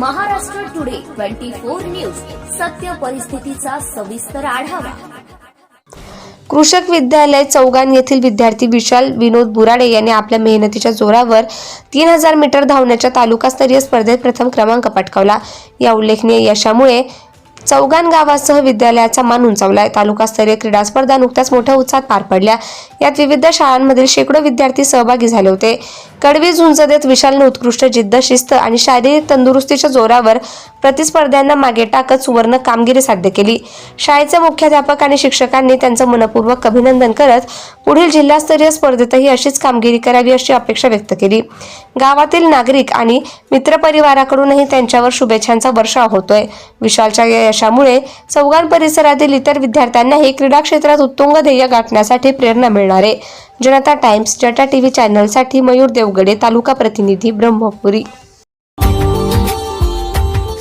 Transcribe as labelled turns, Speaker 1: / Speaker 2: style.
Speaker 1: Twenty four news. सत्य परिस्थितीचा सविस्तर आढावा.
Speaker 2: कृषक विद्यालय चौगान येथील विद्यार्थी विशाल विनोद बुराडे यांनी आपल्या मेहनतीच्या जोरावर तीन हजार मीटर धावण्याच्या तालुकास्तरीय स्पर्धेत प्रथम क्रमांक पटकावला. या उल्लेखनीय यशामुळे चौगान गावासह विद्यालयाचा मान उंचावलाय तालुकास्तरीय क्रीडा स्पर्धा नुकत्याच मोठ्या उत्साहात पार पडल्या. यात विविध शाळांमधील शेकडो विद्यार्थी सहभागी झाले होते. कडवी झुंज देत विशालने उत्कृष्ट जिद्द शिस्त आणि शारीरिक तंदुरुस्तीच्या जोरावर प्रतिस्पर्ध्यांना मागे टाकत सुवर्ण कामगिरी साध्य केली. शाळेचे मुख्याध्यापक आणि शिक्षकांनी त्यांचं मनपूर्वक अभिनंदन करत पुढील जिल्हास्तरीय स्पर्धेतही अशीच कामगिरी करावी अशी अपेक्षा व्यक्त केली. गावातील नागरिक आणि मित्रपरिवाराकडूनही त्यांच्यावर शुभेच्छांचा वर्षाव होतोय. विशालच्या या यशामुळे चौगान परिसरातील इतर विद्यार्थ्यांनाही क्रीडा क्षेत्रात उत्तुंग ध्येय गाठण्यासाठी प्रेरणा मिळणार. आहे जनता टाइम्स जटा टीव्ही चॅनलसाठी मयूर देवगडे तालुका प्रतिनिधी Brahmapuri.